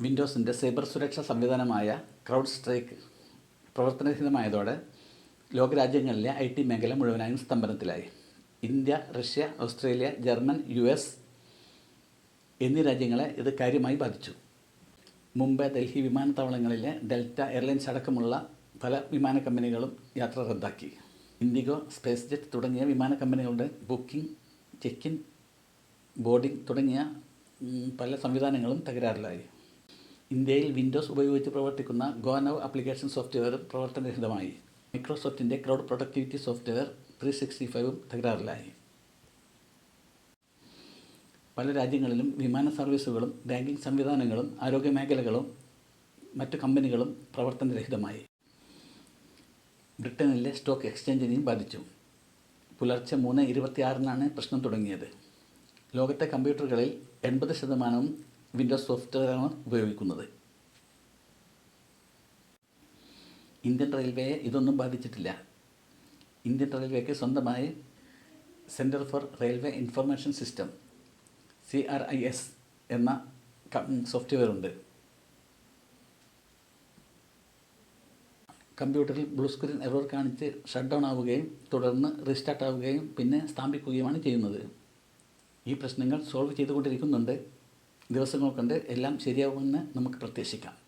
വിൻഡോസിന്റെ cyber സുരക്ഷാ സംവിധാനമായ CrowdStrike പ്രവർത്തനരഹിതമായതോടെ ലോകരാജ്യങ്ങളിലെ ഐ ടി മേഖല മുഴുവനായും സ്തംഭനത്തിലായി. India Russia Australia German U S എന്നീ രാജ്യങ്ങളെ ഇത് കാര്യമായി ബാധിച്ചു. മുംബൈ ഡൽഹി വിമാനത്താവളങ്ങളിലെ ഡെൽറ്റ എയർലൈൻസ് അടക്കമുള്ള പല വിമാന കമ്പനികളും യാത്ര റദ്ദാക്കി. ഇൻഡിഗോ സ്പേസ് ജെറ്റ് തുടങ്ങിയ വിമാന കമ്പനികളുടെ ബുക്കിംഗ് ചെക്കിൻ ബോർഡിംഗ് തുടങ്ങിയ പല സംവിധാനങ്ങളും തകരാറിലായി. ഇന്ത്യയിൽ വിൻഡോസ് ഉപയോഗിച്ച് പ്രവർത്തിക്കുന്ന ഗോനവ് ആപ്ലിക്കേഷൻ സോഫ്റ്റ്വെയർ പ്രവർത്തനരഹിതമായി. മൈക്രോസോഫ്റ്റിന്റെ cloud productivity software three sixty ഫൈവും തകരാറിലായി. പല രാജ്യങ്ങളിലും വിമാന സർവീസുകളും ബാങ്കിംഗ് സംവിധാനങ്ങളും ആരോഗ്യ മേഖലകളും മറ്റു കമ്പനികളും പ്രവർത്തനരഹിതമായി. ബ്രിട്ടനിലെ സ്റ്റോക്ക് എക്സ്ചേഞ്ചിനെയും ബാധിച്ചു. പുലർച്ചെ മൂന്ന് ഇരുപത്തിയാറിനാണ് പ്രശ്നം തുടങ്ങിയത്. ലോകത്തെ കമ്പ്യൂട്ടറുകളിൽ എൺപത് ശതമാനവും വിൻഡോസ് സോഫ്റ്റ്വെയറാണ് ഉപയോഗിക്കുന്നത്. ഇന്ത്യൻ റെയിൽവേയെ ഇതൊന്നും ബാധിച്ചിട്ടില്ല. ഇന്ത്യൻ റെയിൽവേക്ക് സ്വന്തമായി centre for railway information system C R I S എന്ന സോഫ്റ്റ്വെയർ ഉണ്ട് കമ്പ്യൂട്ടറിൽ ബ്ലൂ സ്ക്രീൻ എറർ കാണിച്ച് ഷട്ട് ഡൗൺ ആവുകയും തുടർന്ന് റീസ്റ്റാർട്ട് ആവുകയും പിന്നെ സ്ഥാപിക്കുകയുമാണ് ചെയ്യുന്നത്. ഈ പ്രശ്നങ്ങൾ സോൾവ് ചെയ്തുകൊണ്ടിരിക്കുന്നുണ്ട്. ദിവസങ്ങൾ കൊണ്ട് എല്ലാം ശരിയാവുമെന്ന് നമുക്ക് പ്രത്യാശിക്കാം